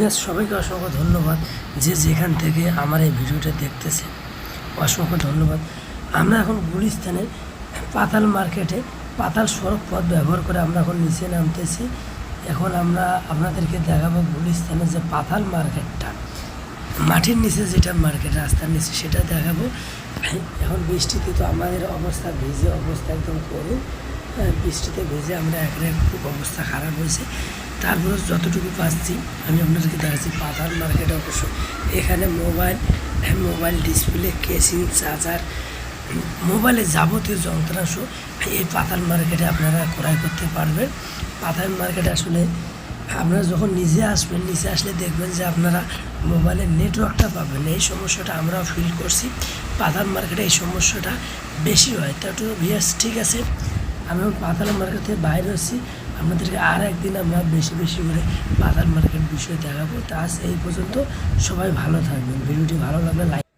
বেশ, সবাইকে অসংখ্য ধন্যবাদ যে যেখান থেকে আমার এই ভিডিওটা দেখতেছে অসংখ্য ধন্যবাদ। আমরা এখন গুলিস্তানের পাতাল মার্কেটে পাতাল সড়ক পথ ব্যবহার করে আমরা এখন নিচে নামতেছি। এখন আমরা আপনাদেরকে দেখাবো গুলিস্তানের যে পাতাল মার্কেটটা। মাটির নিচে যেটা মার্কেট, রাস্তার নিচে সেটা দেখাবো। এখন বৃষ্টিতে তো আমাদের অবস্থা ভিজে অবস্থা একদম করুন বৃষ্টিতে ভেজে আমরা একেবারে খুব অবস্থা খারাপ হয়েছে। তারপরে যতটুকু পাচ্ছি আমি আপনাদেরকে দেখাচ্ছি পাতাল মার্কেট অবশ্য। এখানে মোবাইল হ্যাঁ, মোবাইল ডিসপ্লে কেসিং চার্জার মোবাইলে যাবতীয় যন্ত্রাংশ এই পাতাল মার্কেটে আপনারা ক্রয় করতে পারবেন। পাতাল মার্কেটে আসলে আপনারা যখন নিজে আসবেন নিচে আসলে দেখবেন যে আপনারা মোবাইলের নেটওয়ার্কটা পাবেন। এই সমস্যাটা আমরাও ফিল করছি। পাতাল মার্কেটে এই সমস্যাটা বেশি হয়। তা তো ভিয়াস ঠিক আছে আমি পাতাল মার্কেট থেকে বাইরে হচ্ছি আপনাদেরকে আর একদিন আমরা বেশি বেশি করে বাজার মার্কেট বিষয়ে দেখাবো। তা এই পর্যন্ত। সবাই ভালো থাকবেন। ভিডিওটি ভালো লাগলে লাইক